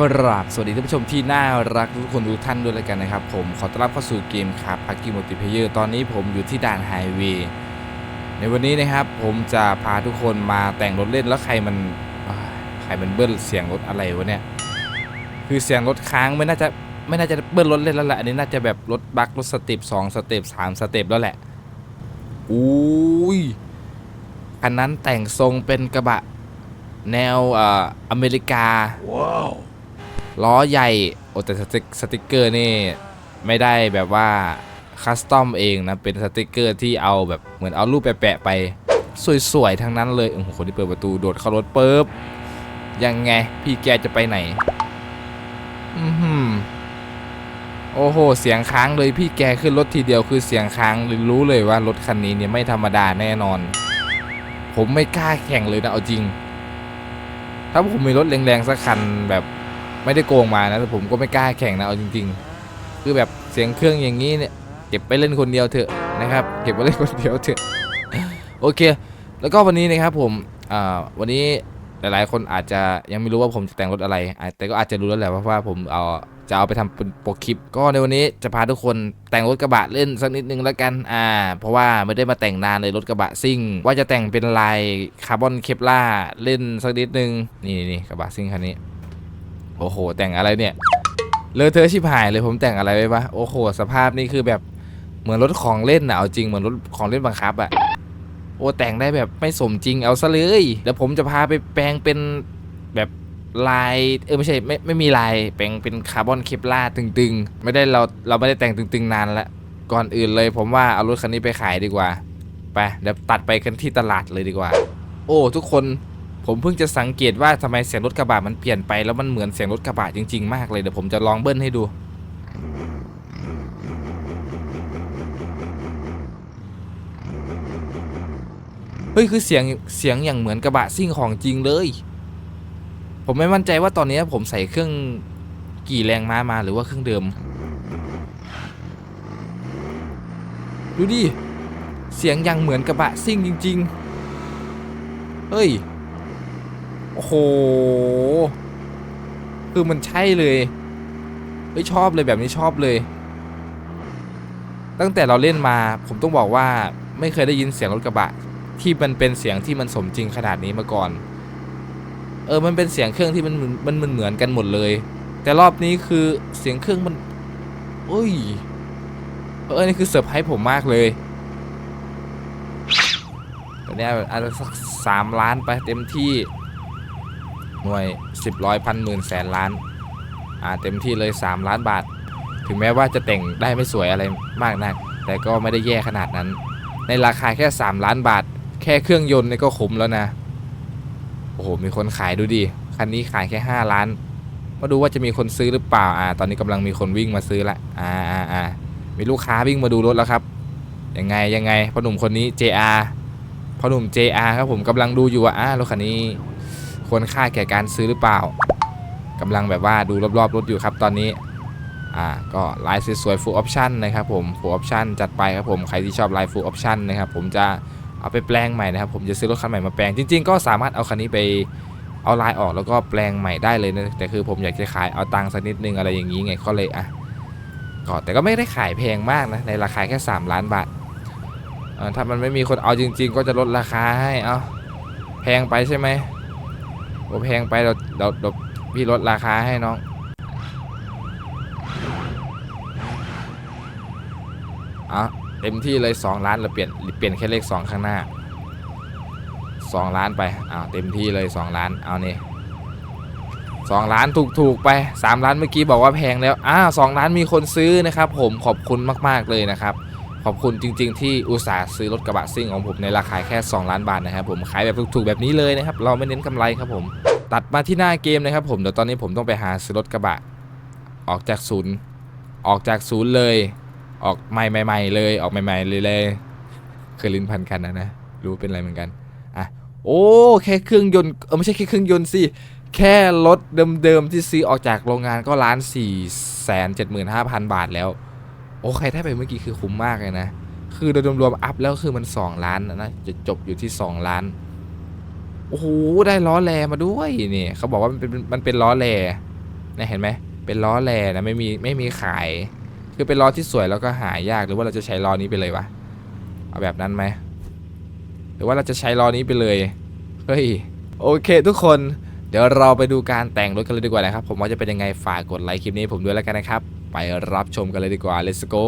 กราบสวัสดีท่านผู้ชมที่น่ารักทุกคนทุกท่านด้วยแล้วกันนะครับ ผมขอต้อนรับเข้าสู่เกมครับพักกี้มัลติเพเยอร์ตอนนี้ผมอยู่ที่ด่านไฮเวย์ในวันนี้นะครับผมจะพาทุกคนมาแต่งรถเล่นแล้วใครมันใครมันเบิ้ลเสียงรถอะไรวะเนี่ยคือเสียงรถค้างไม่น่าจะไม่น่าจะเบิ้ลรถเล่นแล้วแหละอันนี้น่าจะแบบรถบักรถสเต็ปสองสเต็ปสามสเต็ปแล้วแหละอุ้ยคันนั้นแต่งทรงเป็นกระบะแนวอ่ออเมริกา ล้อใหญ่โอ้แต่สติกสติกเกอร์นี่ไม่ได้แบบว่าคัสตอมเองนะ เป็นสติกเกอร์ที่เอาแบบเหมือนเอารูปแปะๆไป สวยๆทั้งนั้นเลยโอ้โหคนที่เปิดประตูโดดเข้ารถปุ๊บยังไงพี่แกจะไปไหน อือหือโอ้โห เสียงค้างเลยพี่แกขึ้นรถทีเดียวคือเสียงค้างรู้เลยว่ารถคันนี้เนี่ยไม่ธรรมดาแน่นอน ผมไม่กล้าแข่งเลยนะเอาจริง ถ้าผมมีรถแรงๆสักคันแบบ ไม่ได้โกงมานะแต่ผมก็ไม่กล้าแข่งนะเอาจริง ๆ คือแบบเสียงเครื่องอย่างนี้เนี่ยเก็บไปเล่นคนเดียวเถอะนะครับเก็บไปเล่นคนเดียวเถอะโอเค แล้วก็วันนี้นะครับผมวันนี้หลาย ๆ คนอาจจะยังไม่รู้ว่าผมจะแต่งรถอะไร แต่ก็อาจจะรู้แล้วแหละเพราะว่าผมเอาจะเอาไปทำเป็นโปรคลิป ก็ในวันนี้จะพาทุกคนแต่งรถกระบะเล่นสักนิดนึงแล้วกัน อ่า เพราะว่าไม่ได้มาแต่งนานเลยรถกระบะซิ่ง ว่าจะแต่งเป็นลายคาร์บอนเคปล่าเล่นสักนิดนึง นี่นี่กระบะซิ่งคันนี้ โอ้โห แต่งอะไรเนี่ยเลอะเทอะชิบหายเลยผมแต่งอะไรไปปะโอ้โห สภาพนี่คือแบบเหมือนรถของเล่นอะเอาจริงเหมือนรถของเล่นบังคับอะโอ้แต่งได้แบบไม่สมจริงเอาซะเลยเดี๋ยวผมจะพาไปแปลงเป็นแบบลายเออไม่ใช่ไม่ไม่มีลายแปลงเป็นคาร์บอนเคปลาตึงๆ ไม่ได้เราเราไม่ได้แต่งตึงๆนานละก่อนอื่นเลยผมว่าเอารถคันนี้ไปขายดีกว่าไปเดี๋ยวตัดไปกันที่ตลาดเลยดีกว่า โอ้ ทุกคน ผมเพิ่งจะสังเกตว่าทำไมเสียงรถกระบะมันเปลี่ยนไปแล้วมันเหมือนเสียงรถกระบะจริง ๆ มากเลยเดี๋ยวผมจะลองเบิ้ลให้ดู เฮ้ยคือเสียงเสียงอย่างเหมือนกระบะซิ่งของจริงเลย ผมไม่มั่นใจว่าตอนนี้ผมใส่เครื่องกี่แรงม้ามาหรือว่าเครื่องเดิม ดูดิ เสียงย่างเหมือนกระบะซิ่งจริง ๆ เฮ้ย อ้โห คือมันใช่เลยเฮ้ยชอบเลยแบบนี้ชอบเลย ตั้งแต่เราเล่นมา ผมต้องบอกว่าไม่เคยได้ยินเสียงรถกระบะ ที่มันเป็นเสียงที่มันสมจริงขนาดนี้มาก่อน เออมันเป็นเสียงเครื่องที่มันมันมันเหมือนกันหมดเลย แต่รอบนี้คือเสียงเครื่องมันเอ้ยเออนี่คือเซอร์ไพรส์ผมมากเลยตอนนี้อาจจะสักสามล้านไปเต็มที่ หน่วยสิบร้อยพันหมื่นแสนล้านอ่าเต็มที่เลย 3 ล้านบาท ถึงแม้ว่าจะแต่งได้ไม่สวยอะไรมากนัก แต่ก็ไม่ได้แย่ขนาดนั้น ในราคาแค่ 3 ล้านบาท แค่เครื่องยนต์นี่ก็คุ้มแล้วนะ โอ้โห มีคนขายดูดิ คันนี้ขายแค่ 5 ล้าน มาดูว่าจะมีคนซื้อหรือเปล่า อ่า ตอนนี้กำลังมีคนวิ่งมาซื้อละ อ่าอ่าอ่ามีลูกค้าวิ่งมาดูรถแล้วครับ ยังไงยังไงพ่อหนุ่มคนนี้ JR พ่อหนุ่ม JR ครับผมกำลังดูอยู่ว่าอ่ารถคันนี้ ควรค่าแก่การซื้อหรือเปล่ากำลังแบบว่าดูรอบๆรถอยู่ครับตอนนี้อ่าก็ลายสวยๆ full option นะครับผม full option จัดไปครับผมใครที่ชอบลาย full option นะครับผมจะเอาไปแปลงใหม่นะครับผมจะซื้อรถคันใหม่มาแปลงจริง ๆ ก็สามารถเอาคันนี้ไปเอาลายออกแล้วก็แปลงใหม่ได้เลยนะแต่คือผมอยากจะขายเอาตังค์สักนิดนึงอะไรอย่างนี้ไงก็เลยอะก็แต่ก็ไม่ได้ขายแพงมากนะในราคาแค่ 3 ล้านบาทอ่อถ้ามันไม่มีคนเอาจริง ๆ ก็จะลดราคาให้เอาแพงไปใช่ไหม อ้แพงไปเราเราเราพี่ลดราคาให้น้อง อะเต็มที่เลย2ล้านเราเปลี่ยนเปลี่ยนแค่เลข2ข้างหน้า2ล้านไปอ้าวเต็มที่เลย2ล้านเอานี่2ล้านถูกถูกไป3ล้านเมื่อกี้บอกว่าแพงแล้วอ้าว2ล้านมีคนซื้อนะครับ ผมขอบคุณมากๆเลยนะครับ ขอบคุณจริง ๆ ที่อุตส่าห์ซื้อรถกระบะซิ่งของผมในราคาแค่ 2 ล้านบาทนะครับผมขายแบบถูกๆแบบนี้เลยนะครับเราไม่เน้นกำไรครับผม ตัดมาที่หน้าเกมนะครับผมเดี๋ยวตอนนี้ผมต้องไปหาซื้อรถกระบะ ออกจากศูนย์ออกจากศูนย์เลย ออกใหม่ๆเลยออกใหม่ๆเลยเลยเคยลิ้นพันกันนะนะรู้เป็นอะไรเหมือนกันอะโอ้แค่เครื่องยนต์เออไม่ใช่แค่เครื่องยนต์สิแค่รถเดิมๆที่ซื้อออกจากโรงงานก็ล้านสี่แสนเจ็ดหมื่นห้าพันบาทแล้ว โอ้ใครได้ไปเมื่อกี้คือคุ้มมากเลยนะ คือโดยรวมๆอัพแล้วคือมัน 2 ล้านนะจะจบอยู่ที่ 2 ล้าน โอ้โหได้ล้อแลมาด้วยนี่เขาบอกว่ามันเป็นมันเป็นล้อแลเนี่ยเห็นไหมเป็นล้อแลนะไม่มีไม่มีขาย คือเป็นล้อที่สวยแล้วก็หายากหรือว่าเราจะใช้ล้อนี้ไปเลยวะเอาแบบนั้นไหมหรือว่าเราจะใช้ล้อนี้ไปเลยเฮ้ยโอเค ทุกคนเดี๋ยวเราไปดูการแต่งรถกันเลยดีกว่านะครับ ผมว่าจะเป็นยังไงฝากกดไลค์คลิปนี้ผมด้วยแล้วกันนะครับ ไปรับชมกันเลยดีกว่า let's go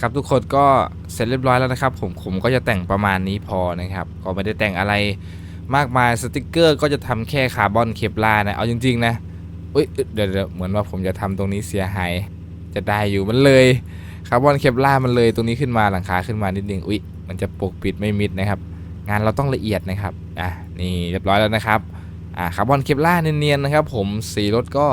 ครับทุกคนก็เสร็จเรียบร้อยแล้วนะครับ ผมผมก็จะแต่งประมาณนี้พอนะครับ ก็ไม่ได้แต่งอะไรมากมายสติกเกอร์ ก็จะทำแค่คาร์บอนเคปลาร์นะเอาจริงๆนะอุ้ยเดี๋ยวเดี๋ยวเหมือนว่าผมจะทำตรงนี้เสียหายจะได้อยู่มันเลยคาร์บอนเคปลาร์มันเลยตรงนี้ขึ้นมาหลังคาขึ้นมานิดนึงอุ้ยมันจะปกปิดไม่มิดนะครับ งานเราต้องละเอียดนะครับอะนี่เรียบร้อยแล้วนะครับอ่าคาร์บอนเคปลาร์เนียนๆนะครับ ผมสีรถก็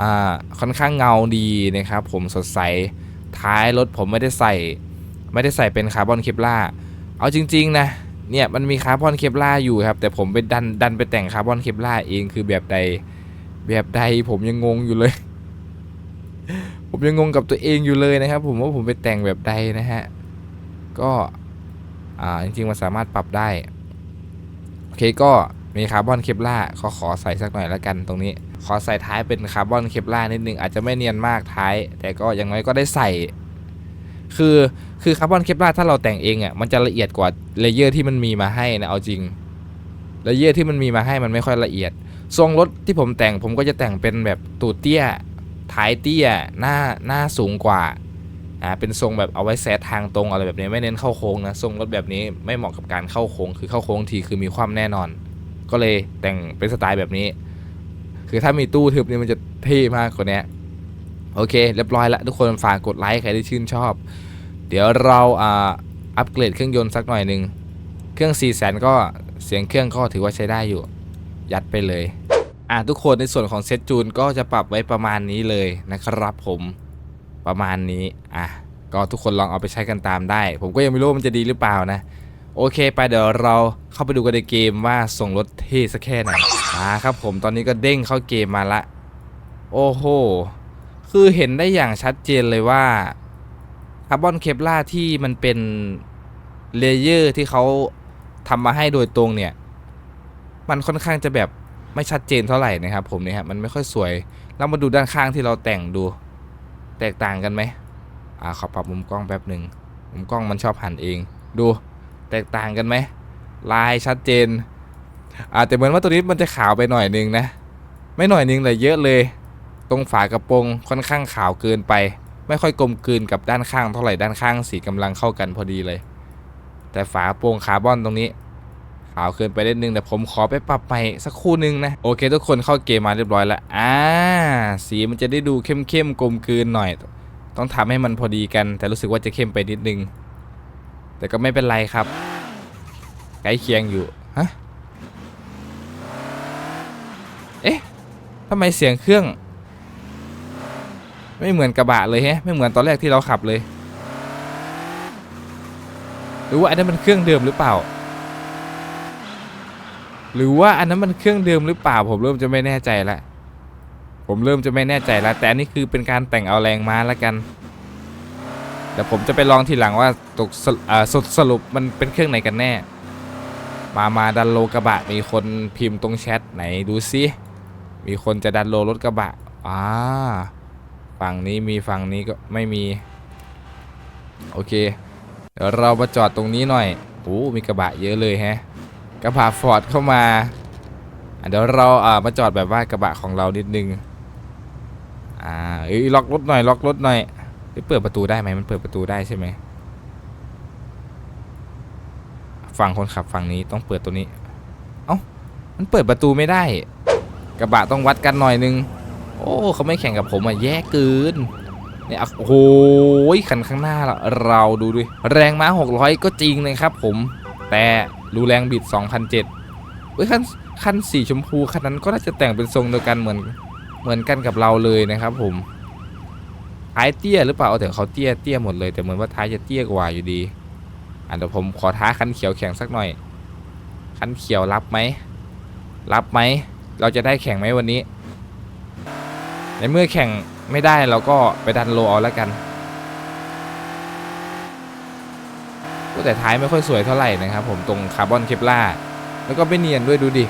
อ่าค่อนข้างเงาดีนะครับ ผมสดใส ท้ายรถผมไม่ได้ใส่ ไม่ได้ใส่เป็นคาร์บอนเคปลาเอาจริง ๆ นะเนี่ยมันมีคาร์บอนเคปลาอยู่ครับ แต่ผมไปดันดันไปแต่งคาร์บอนเคปลาเองคือแบบใดแบบใดผมยังงงอยู่เลย ผมยังงงกับตัวเองอยู่เลยนะครับ ผมว่าผมไปแต่งแบบใดนะฮะก็อ่าจริงๆมันสามารถปรับได้โอเคก็มีคาร์บอนเคปลาขอขอใส่สักหน่อยแล้วกันตรงนี้ ขอใส่ท้ายเป็นคาร์บอนเคปลาร์นิดนึงอาจจะไม่เนียนมากท้าย แต่ก็อย่างน้อยก็ได้ใส่ คือคือคาร์บอนเคปลาร์ถ้าเราแต่งเองอะมันจะละเอียดกว่าเลเยอร์ที่มันมีมาให้นะเอาจริงเลเยอร์ที่มันมีมาให้มันไม่ค่อยละเอียด ทรงรถที่ผมแต่งผมก็จะแต่งเป็นแบบตูดเตี้ยท้ายเตี้ยหน้าหน้าสูงกว่าอ่าเป็นทรงแบบเอาไว้แซดทางตรงอะไรแบบนี้ไม่เน้นเข้าโค้งนะทรงรถแบบนี้ไม่เหมาะกับการเข้าโค้งคือเข้าโค้งทีคือมีความแน่นอน ก็เลยแต่งเป็นสไตล์แบบนี้ คือถ้ามีตู้ทึบนี่มันจะเท่มากกว่านี้โอเค เรียบร้อยล้วทุกคนฝากกดไลค์ใครที่ชื่นชอบ เดี๋ยวเราอ่าอัปเกรดเครื่องยนต์สักหน่อยหนึ่งเครื่อง4 0 0 0 0ก็เสียงเครื่องก็ถือว่าใช้ได้อยู่ ยัดไปเลยอะทุกคนในส่วนของเซตจูนก็จะปรับไว้ประมาณนี้เลยนะครับผมประมาณนี้อะก็ทุกคนลองเอาไปใช้กันตามได้ ผมก็ยังไม่รู้มันจะดีหรือเปล่านะ โอเค ไปเดี๋ยวเราเข้าไปดูกันในเกมว่าส่งรถเท่สักแค่ไหน มาครับผมตอนนี้ก็เด้งเข้าเกมมาละ โอ้โห คือเห็นได้อย่างชัดเจนเลยว่าคาร์บอนเคปล่าที่มันเป็นเลเยอร์ที่เขาทำมาให้โดยตรงเนี่ย มันค่อนข้างจะแบบไม่ชัดเจนเท่าไหร่นะครับ ผมเนี่ยฮะมันไม่ค่อยสวยเรามาดูด้านข้างที่เราแต่งดู แตกต่างกันไหมอ่าขอปรับมุมกล้องแป๊บหนึ่งมุมกล้องมันชอบหันเอง ดู แตกต่างกันไหมลายชัดเจน อาแต่เหมือนว่าตัวนี้มันจะขาวไปหน่อยนึงนะ ไม่หน่อยนึงเลยเยอะเลย ตรงฝากระโปรงค่อนข้างขาวเกินไป ไม่ค่อยกลมกลืนกับด้านข้างเท่าไหร่ด้านข้างสีกำลังเข้ากันพอดีเลย แต่ฝากระโปรงคาร์บอนตรงนี้ขาวเกินไปนิดนึงแต่ผมขอไปปรับใหม่สักคู่นึงนะโอเค ทุกคนเข้าเกมมาเรียบร้อยแล้วอ่าสีมันจะได้ดูเข้มเข้มๆกลมกลืนหน่อย ต้องทำให้มันพอดีกัน แต่รู้สึกว่าจะเข้มไปนิดนึง แต่ก็ไม่เป็นไรครับใกล้เคียงอยู่ฮะเอ๊ะ ทำไมเสียงเครื่อง ไม่เหมือนกระบะเลยแฮะไม่เหมือนตอนแรกที่เราขับเลย หรือว่าอันนั้นมันเครื่องเดิมหรือเปล่า หรือว่าอันนั้นมันเครื่องเดิมหรือเปล่า ผมเริ่มจะไม่แน่ใจละผมเริ่มจะไม่แน่ใจละแต่อันนี้คือเป็นการแต่งเอาแรงม้าละกันเดี๋ยวผมจะไปลองทีหลังว่าตกสรุอ่าสดสรุปมันเป็นเครื่องไหนกันแน่ มา มาดันโลกระบะมีคนพิมพ์ตรงแชทไหนดูซิ มีคนจะดันโลรถกระบะอ่าฝั่งนี้มีฝั่งนี้ก็ไม่มี โอเค เดี๋ยวเรามาจอดตรงนี้หน่อยโอ้มีกระบะเยอะเลยแฮะ กระบะฟอร์ดเข้ามาเดี๋ยวเราอ่ามาจอดแบบว่ากระบะของเรานิดนึง อ่าเอ้ยล็อกรถหน่อยล็อกรถหน่อยเอ้ยเปิดประตูได้ไหมมันเปิดประตูได้ใช่ไหมฝั่งคนขับฝั่งนี้ต้องเปิดตัวนี้ เอ้า มันเปิดประตูไม่ได้ กระบะต้องวัดกันหน่อยนึง โอ้เขาไม่แข่งกับผมอะแย่เกินเนี่ยโอ้โหคันข้างหน้าเราเราดูดิแรงม้า 600 ก็จริงนะครับผม แต่รูแรงบิด 2,007เฮ้ยคันคันสีชมพูคันนั้นก็น่าจะแต่งเป็นทรงเดียวกันเหมือนเหมือนกันกับเราเลยนะครับผมท้ายเตี้ยหรือเปล่าเอาแต่เขาเตี้ยเตี้ยหมดเลยแต่เหมือนว่าท้ายจะเตี้ยกว่าอยู่ดีอะเดี๋ยวผมขอท้าคันเขียวแข่งสักหน่อย คันเขียวรับไหมรับไหม เราจะได้แข่งไหมวันนี้ ในเมื่อแข่งไม่ได้เราก็ไปดันโลเอาแล้วกันก็แต่ท้ายไม่ค่อยสวยเท่าไหร่นะครับผมตรงคาร์บอนเคปล่าแล้วก็ไม่เนียนด้วยดูดิ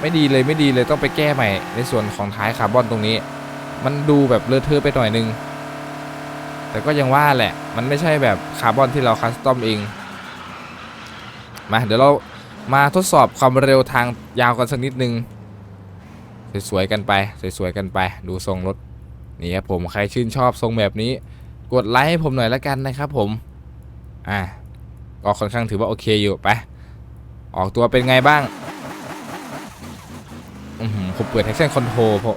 ไม่ดีเลยไม่ดีเลยต้องไปแก้ใหม่ ในส่วนของท้ายคาร์บอนตรงนี้ มันดูแบบเลอะเทอะไปหน่อยนึง แต่ก็ยังว่าแหละ มันไม่ใช่แบบคาร์บอนที่เราคัสตอมเอง มาเดี๋ยวเรามาทดสอบความเร็วทางยาวกันสักนิดนึง สวยๆกันไปสวยๆกันไป ดูทรงรถนี่ครับผมใครชื่นชอบทรงแบบนี้ กดไลค์ให้ผมหน่อยละกันนะครับผมอะก็ค่อนข้างถือว่าโอเคอยู่ไปออกตัวเป็นไงบ้างอือหือผมเปิด traction control พอ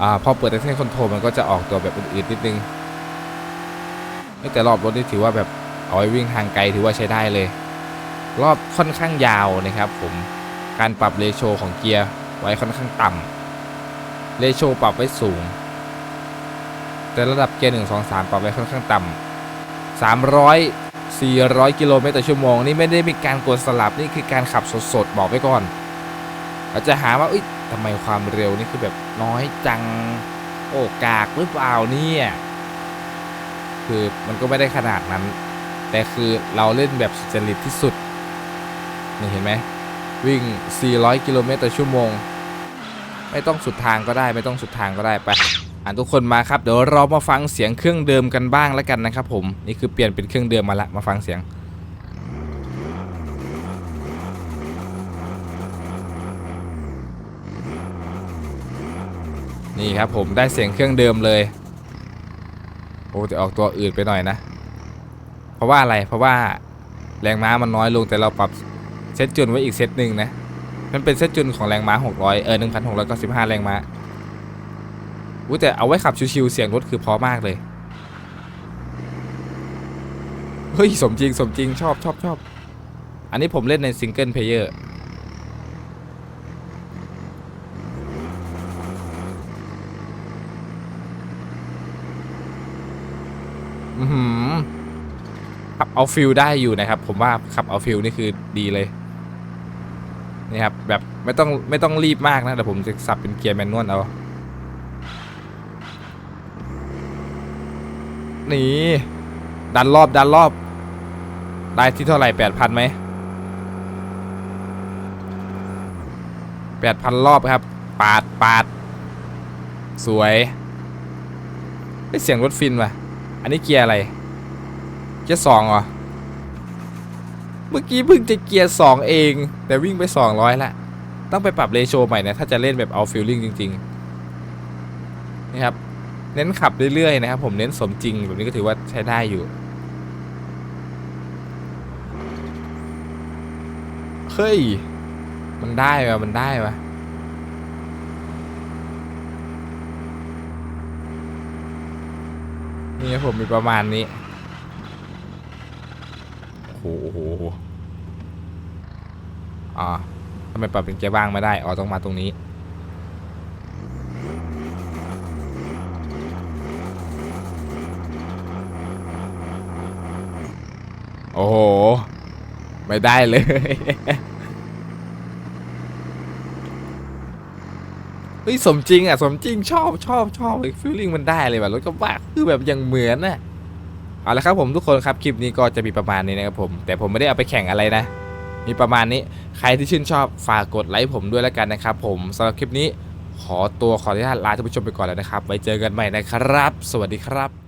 อ่าพอเปิด traction control มันก็จะออกตัวแบบอื่นๆนิดนึงแต่รอบรถนี่ถือว่าแบบเอาไว้วิ่งทางไกลถือว่าใช้ได้เลย รอบค่อนข้างยาวนะครับ ผมการปรับเรโชของเกียร์ไว้ค่อนข้างต่ำ เรโชปรับไว้สูง แต่ระดับเกียร์หนึ่งสองสามปรับไว้ค่อนข้างต่ำสามร้อยสี่ร้อยกิโลเมตรต่อชั่วโมงนี่ไม่ได้มีการกดสลับนี่คือการขับสดๆบอกไว้ก่อนอาจจะหาว่าเอ้ยทำไมความเร็วนี่คือแบบน้อยจังโอ้กากหรือเปล่าเนี่ยคือมันก็ไม่ได้ขนาดนั้น แต่คือเราเล่นแบบสุจริตที่สุดนี่เห็นไหมวิ่ง 400 กิโลเมตรต่อชั่วโมง ไม่ต้องสุดทางก็ได้ ไม่ต้องสุดทางก็ได้ไปอ่านทุกคนมาครับเดี๋ยวเรามาฟังเสียงเครื่องเดิมกันบ้างแล้วกันนะครับ ผมนี่คือเปลี่ยนเป็นเครื่องเดิมมาละมาฟังเสียงนี่ครับผมได้เสียงเครื่องเดิมเลย โอ้แต่ออกตัวอื่นไปหน่อยนะ เพราะว่าอะไรเพราะว่าแรงม้ามันน้อยลงแต่เราปรับเซตจุนไว้อีกเซตหนึ่งนะ มันเป็นเซตจุนของแรงม้า 600 เออ 1,695 แรงม้าอุ้ยแต่เอาไว้ขับชิวๆเสียงรถคือพอมากเลย เฮ้ย สมจริงสมจริงชอบชอบชอบ อันนี้ผมเล่นในซิงเกิลเพลเยอร์อือหือขับเอาฟิลได้อยู่นะครับ ผมว่าขับเอาฟิลนี่คือดีเลย นี่ครับแบบไม่ต้องไม่ต้องรีบมากนะแต่ผมจะสับเป็นเกียร์แมนนวลเอานี่ดันรอบดันรอบ ได้ที่เท่าไหร่แปดพันไหมแปดพันรอบครับ ปาดปาด สวยได้เสียงรถฟินว่ะ อันนี้เกียร์อะไร เกียร์สองเหรอ เมื่อกี้เพิ่งจะเกียร์สองเอง แต่วิ่งไปสองร้อยละต้องไปปรับเรโชใหม่นะถ้าจะเล่นแบบเอาฟิลลิ่งจริงๆนี่ครับเน้นขับเรื่อยๆนะครับ ผมเน้นสมจริงแบบนี้ก็ถือว่าใช้ได้อยู่ เฮ้ย มันได้วะมันได้วะนี่ผมมีประมาณนี้ โอ้โหอ่ทำไมปรับเป็นเกียร์ว่างไม่ได้ อ๋อ ต้องมาตรงนี้ โอ้โห ไม่ได้เลย เฮ้ย สมจริงอะ สมจริงชอบชอบชอบฟีลลิ่งมันได้เลยว่ะรถกระบะคือแบบยังเหมือนน่ะ เอาละครับผมทุกคนครับคลิปนี้ก็จะมีประมาณนี้นะครับผม แต่ผมไม่ได้เอาไปแข่งอะไรนะ มีประมาณนี้ใครที่ชื่นชอบฝากกดไลค์ผมด้วยแล้วกันนะครับผมสำหรับคลิปนี้ขอตัวขออนุญาตลาท่านผู้ชมไปก่อนแล้วนะครับ ไว้เจอกันใหม่นะครับ สวัสดีครับ